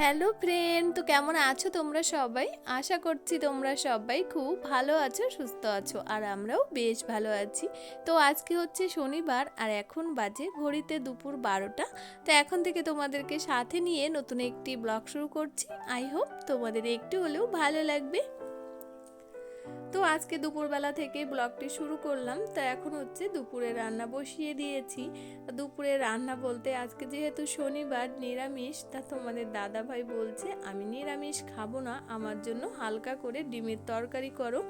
Hello friend, তো কেমন আছো তোমরা সবাই? আশা করছি তোমরা সবাই খুব ভালো আছো, সুস্থ আছো, আর আমরাও বেশ ভালো আছি। তো আজকে হচ্ছে শনিবার আর এখন বাজে ঘড়িতে দুপুর বারোটা। তো এখন থেকে তোমাদেরকে সাথে নিয়ে নতুন একটি ব্লগ শুরু করছি। আই হোপ তোমাদের একটু হলেও ভালো লাগবে। তো আজকে দুপুরবেলা থেকে ব্লগটি শুরু করলাম, তা এখন হচ্ছে দুপুরে রান্না বসিয়ে দিয়েছি। দুপুরে রান্না বলতে আজকে যেহেতু শনিবার নিরামিষ, তা তোমাদের দাদা ভাই বলছে, আমি নিরামিষ খাব না, আমার জন্য হালকা করে ডিমের তরকারি করো।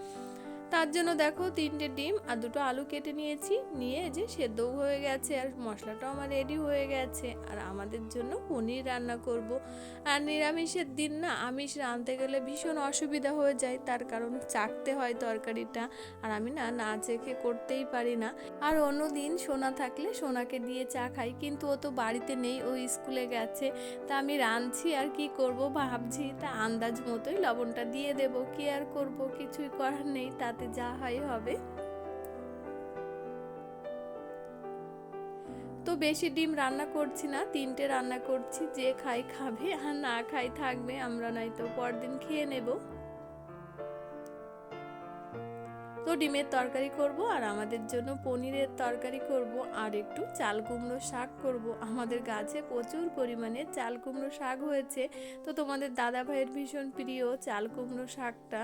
তার জন্য দেখো তিনটে ডিম আর দুটো আলু কেটে নিয়েছি। নিয়ে যে সেদ্ধও হয়ে গেছে আর মশলাটাও আমার রেডি হয়ে গেছে। আর আমাদের জন্য পনির রান্না করব। আর নিরামিষের দিন না, আমিষ রাঁধতে গেলে ভীষণ অসুবিধা হয়ে যায়। তার কারণ চাকতে হয় তরকারিটা। আর আমি না না চেখে করতেই পারি না। আর অন্য দিন সোনা থাকলে সোনাকে দিয়ে চা খাই। কিন্তু ও তো বাড়িতে নেই, ও স্কুলে গেছে। তা আমি রাঁধছি আর কি করব ভাবছি। তা আন্দাজ মতোই লবণটা দিয়ে দেব। কি আর করব? কিছুই করার নেই। তাতে যা হয় হবে। তো বেশি ডিম রান্না করছি না, তিনটে রান্না করছি, যে খাই খাবে আর না খাই থাকবে, আমরা নয়তো পরদিন খেয়ে নেব। তো ডিমের তরকারি করব আর আমাদের জন্য পনিরের তরকারি করব আর একটু চাল কুমড়ো শাক করব। আমাদের গাছে প্রচুর পরিমাণে চাল কুমড়ো শাক হয়েছে। তো তোমাদের দাদা ভাইয়ের ভীষণ প্রিয় চাল কুমড়ো শাকটা।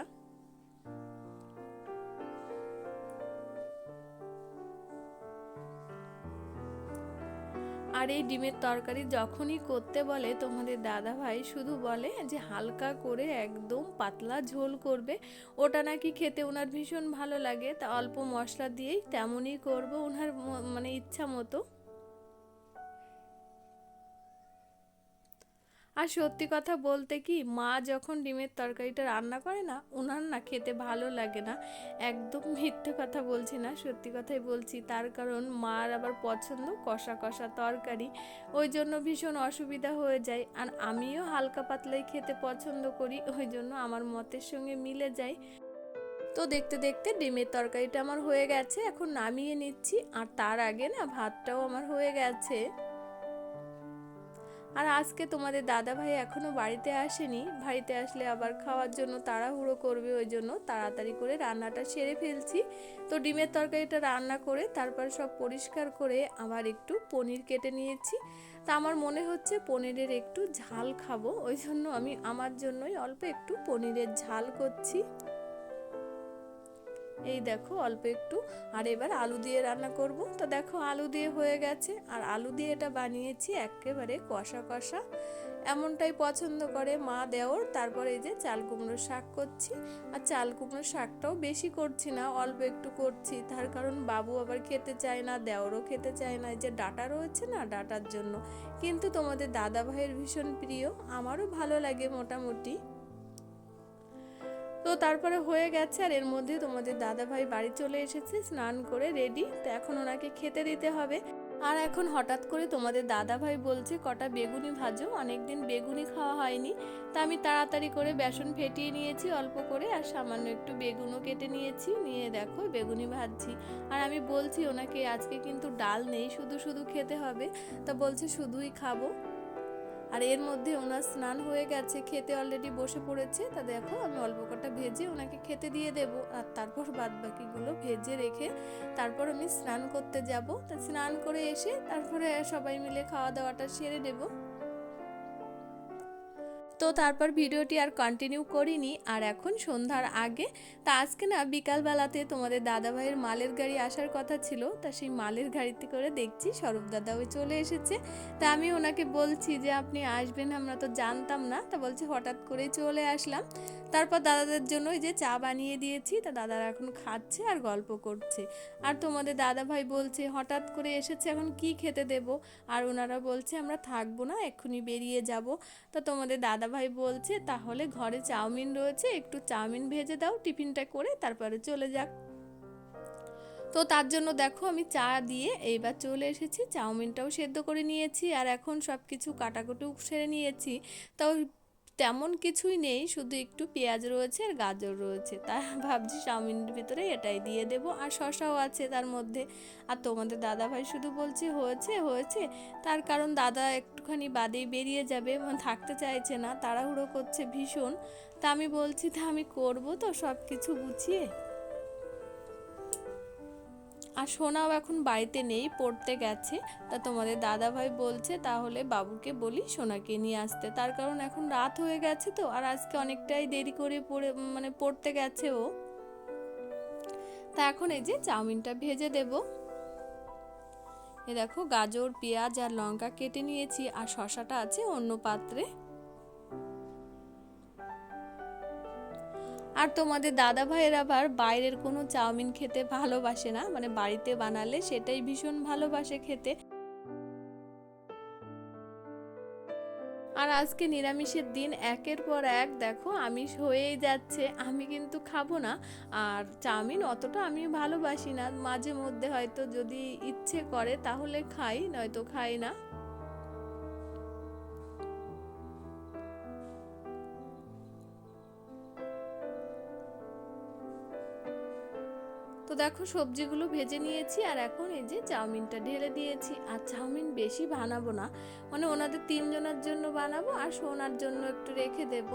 আর এই ডিমের তরকারি যখনই করতে বলে, তোমাদের দাদা ভাই শুধু বলে যে হালকা করে একদম পাতলা ঝোল করবে। ওটা নাকি খেতে ওনার ভীষণ ভালো লাগে। তা অল্প মশলা দিয়েই তেমনই করব ওনার মানে ইচ্ছা মতো। আর সত্যি কথা বলতে কি, মা যখন ডিমের তরকারিটা রান্না করে না ওনার না খেতে ভালো লাগে না। একদম মিথ্যে কথা বলছি না, সত্যি কথাই বলছি। তার কারণ মার আবার পছন্দ কষা কষা তরকারি। ওই জন্য ভীষণ অসুবিধা হয়ে যায়। আর আমিও হালকা পাতলাই খেতে পছন্দ করি, ওই জন্য আমার মতের সঙ্গে মিলে যায়। তো দেখতে দেখতে ডিমের তরকারিটা আমার হয়ে গেছে, এখন নামিয়ে নিচ্ছি। আর তার আগে না ভাতটাও আমার হয়ে গেছে। আর আজকে তোমাদের দাদা ভাই এখনও বাড়িতে আসেনি, বাড়িতে আসলে আবার খাওয়ার জন্য তাড়াহুড়ো করবে, ওই জন্য তাড়াতাড়ি করে রান্নাটা সেরে ফেলছি। তো ডিমের তরকারিটা রান্না করে তারপর সব পরিষ্কার করে আবার একটু পনির কেটে নিয়েছি। তা আমার মনে হচ্ছে পনিরের একটু ঝাল খাব, ওই জন্য আমি আমার জন্যই অল্প একটু পনিরের ঝাল করছি। এই দেখো অল্প একটু। আর এবার আলু দিয়ে রান্না করব। তো দেখো আলু দিয়ে হয়ে গেছে। আর আলু দিয়ে এটা বানিয়েছি একেবারে কষা কষা। এমনটাই পছন্দ করে মা দেওর। তারপরে এই যে চাল কুমড়োর শাক করছি। আর চাল কুমড়োর শাকটাও বেশি করছি না, অল্প একটু করছি। তার কারণ বাবু আবার খেতে চায় না, দেওরও খেতে চায় না। এই যে ডাটা রয়েছে না ডাটার জন্য। কিন্তু তোমাদের দাদা ভাইয়ের ভীষণ প্রিয়। আমারও ভালো লাগে মোটামুটি। তো তারপরে হয়ে গেছে আর এর মধ্যে তোমাদের দাদা ভাই বাড়ি চলে এসেছে, স্নান করে রেডি তো এখন ওনাকে খেতে দিতে হবে। আর এখন হঠাৎ করে তোমাদের দাদা ভাই বলছে, কটা বেগুনি ভাজো, অনেকদিন বেগুনি খাওয়া হয়নি। তা আমি তাড়াতাড়ি করে বেসন ফেটিয়ে নিয়েছি অল্প করে, আর সামান্য একটু বেগুনও কেটে নিয়েছি, নিয়ে দেখো বেগুনি ভাজছি। আর আমি বলছি ওনাকে, আজকে কিন্তু ডাল নেই, শুধু শুধু খেতে হবে। তা বলছে, শুধুই খাব। আর এর মধ্যে ওনার স্নান হয়ে গেছে, খেতে অলরেডি বসে পড়েছে। তা দেখো আমি অল্প কটা ভেজে ওনাকে খেতে দিয়ে দেব আর তারপর বাদ বাকিগুলো ভেজে রেখে তারপর আমি স্নান করতে যাব। তা স্নান করে এসে তারপরে সবাই মিলে খাওয়া দাওয়াটা সেরে নেব। তো তারপর ভিডিওটি আর কন্টিনিউ করিনি, আর এখন সন্ধ্যার আগে, তা আজকে না বিকালবেলাতে তোমাদের দাদাভাইয়ের মালের গাড়ি আসার কথা ছিল, তা সেই মালের গাড়িতে করে দেখছি স্বরূপ দাদা ওই চলে এসেছে। তা আমি ওনাকে বলছি যে, আপনি আসবেন, আমরা তো জানতাম না। তা বলছি, হঠাৎ করে চলে আসলাম। তারপর দাদাদের জন্য ওই যে চা বানিয়ে দিয়েছি, তা দাদারা এখন খাচ্ছে আর গল্প করছে। আর তোমাদের দাদা ভাই বলছে, হঠাৎ করে এসেছে, এখন কি খেতে দেব? আর ওনারা বলছে, আমরা থাকব না, এক্ষুনি বেরিয়ে যাব। তা তোমাদের দাদা ভাই বলছে, তাহলে ঘরে চাউমিন রয়েছে, একটু চাউমিন ভেজে দাও, টিফিনটা করে তারপরে চলে যাক। তো তার জন্য দেখো আমি চা দিয়ে এইবার চলে এসেছি, চাউমিনটাও সেদ্ধ করে নিয়েছি, আর এখন সব কিছু কাটাকুটু সেরে নিয়েছি। তো তেমন কিছুই নেই, শুধু একটু পেঁয়াজ রয়েছে আর গাজর রয়েছে। তা ভাবছি চাউমিনের ভিতরে এটাই দিয়ে দেবো। আর শশাও আছে তার মধ্যে। আর তোমাদের দাদা ভাই শুধু বলছে, হয়েছে হয়েছে। তার কারণ দাদা একটুখানি বাদেই বেরিয়ে যাবে, থাকতে চাইছে না, তাড়াহুড়ো করছে ভীষণ। তা আমি বলছি, তা আমি করব তো সব কিছু গুছিয়ে? আর সোনাও এখন বাড়িতে নেই, পড়তে গেছে। তা তোমাদের দাদা ভাই বলছে, তাহলে বাবুকে বলি সোনাকে নিয়ে আসতে। তার কারণ এখন রাত হয়ে গেছে তো, আর আজকে অনেকটাই দেরি করে পড়ে মানে পড়তে গেছে ও। তা এখন এই যে চাউমিনটা ভেজে দেব। এ দেখো গাজর, পেঁয়াজ আর লঙ্কা কেটে নিয়েছি, আর শশাটা আছে অন্য পাত্রে। আর তোমাদের দাদা ভাইয়ের আবার বাইরের কোনো চাউমিন খেতে ভালোবাসে না মানে বাড়িতে বানালে সেটাই ভীষণ ভালোবাসে খেতে। আর আজকে নিরামিষের দিন, একের পর এক দেখো আমিষ হয়েই যাচ্ছে, আমি কিন্তু খাব না। আর চাউমিন অতটা আমি ভালোবাসি না, মাঝে মধ্যে হয়তো যদি ইচ্ছে করে তাহলে খাই, নয়তো খাই না। দেখো সবজিগুলো ভেজে নিয়েছি আর এখন এই যে চাউমিনটা ঢেলে দিয়েছি। আর চাউমিন বেশি বানাবো না মানে ওনাদের তিনজনের জন্য বানাবো আর সোনার জন্য একটু রেখে দেব।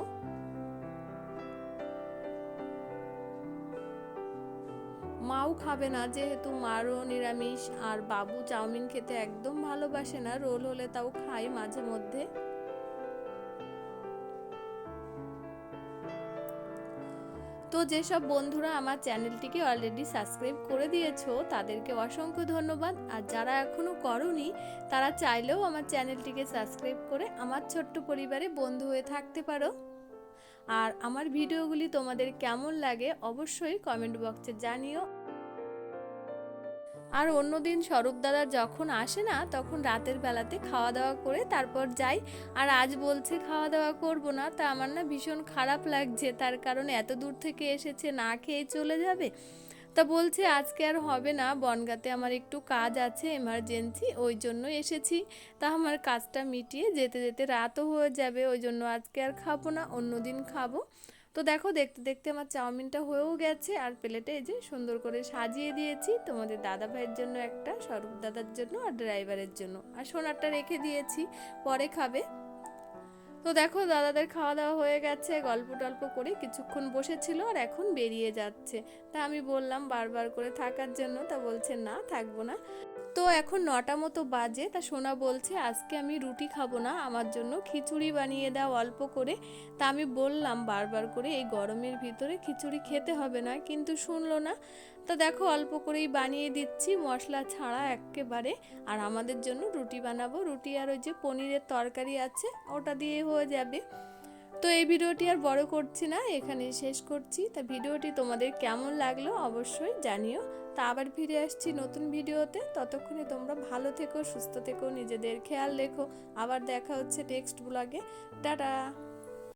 মাও খাবে না, যেহেতু মারও নিরামিষ আর বাবু চাউমিন খেতে একদম ভালোবাসে না, রোল হলে তাও খাই মাঝে মধ্যে। তো যেসব বন্ধুরা আমার চ্যানেলটিকে অলরেডি সাবস্ক্রাইব করে দিয়েছ, তাদেরকে অসংখ্য ধন্যবাদ। আর যারা এখনও করনি, তারা চাইলেও আমার চ্যানেলটিকে সাবস্ক্রাইব করে আমার ছোট্ট পরিবারে বন্ধু হয়ে থাকতে পারো। আর আমার ভিডিওগুলি তোমাদের কেমন লাগে, অবশ্যই কমেন্ট বক্সে জানিও। আর অন্যদিন স্বরূপ দাদা যখন আসে না, তখন রাতের বেলাতে খাওয়া দাওয়া করে তারপর যাই। আর আজ বলছে খাওয়া দাওয়া করব না, তা আমার না ভীষণ খারাপ লাগছে। তার কারণ এত দূর থেকে এসেছে, না খেয়ে চলে যাবে। তা বলছে, আজকে আর হবে না, বনগাতে আমার একটু কাজ আছে এমার্জেন্সি ওই জন্য এসেছি। তা আমার কাজটা মিটিয়ে যেতে যেতে রাতও হয়ে যাবে, ওই জন্য আজকে আর খাব না, অন্য দিন খাব। তো দেখো, দেখতে দেখতে আমার চাউমিনটা হয়েও গেছে আর প্লেটে এই যে সুন্দর করে সাজিয়ে দিয়েছি তোমাদের দাদা ভাইয়ের জন্য একটা, স্বরূপ দাদার জন্য আর ড্রাইভারের জন্য। আর সোনারটা রেখে দিয়েছি, পরে খাবে। তো দেখো, দাদাদের খাওয়া দাওয়া হয়ে গেছে। গল্প টল্প করে কিছুক্ষণ বসেছিল আর এখন বেরিয়ে যাচ্ছে। তা আমি বললাম, বারবার করে থাকার জন্য। তা বলছে, না, থাকব না। তো এখন নটা মতো বাজে। তা সোনা বলছে, আজকে আমি রুটি খাব না। আমার জন্য খিচুড়ি বানিয়ে দাও অল্প করে। তা আমি বললাম, বারবার করে, এই গরমের ভিতরে খিচুড়ি খেতে হবে না। কিন্তু শুনলো না। তো দেখো অল্প করেই বানিয়ে দিচ্ছি, মশলা ছাড়া একেবারে আর আমাদের জন্য রুটি বানাবো। রুটি আর ওই যে পনিরের তরকারি আছে, ওটা দিয়ে হয়ে যাবে। তো এই ভিডিওটি আর বড় করছি না এখানে শেষ করছি। তা ভিডিওটি তোমাদের কেমন লাগল অবশ্যই জানিও। তা আবার ফিরে আসছি নতুন ভিডিওতে। ততক্ষণে তোমরা ভালো থেকো, সুস্থ থেকো, নিজেদের খেয়াল রেখো। আবার দেখা হচ্ছে নেক্সট ব্লগে টাটা!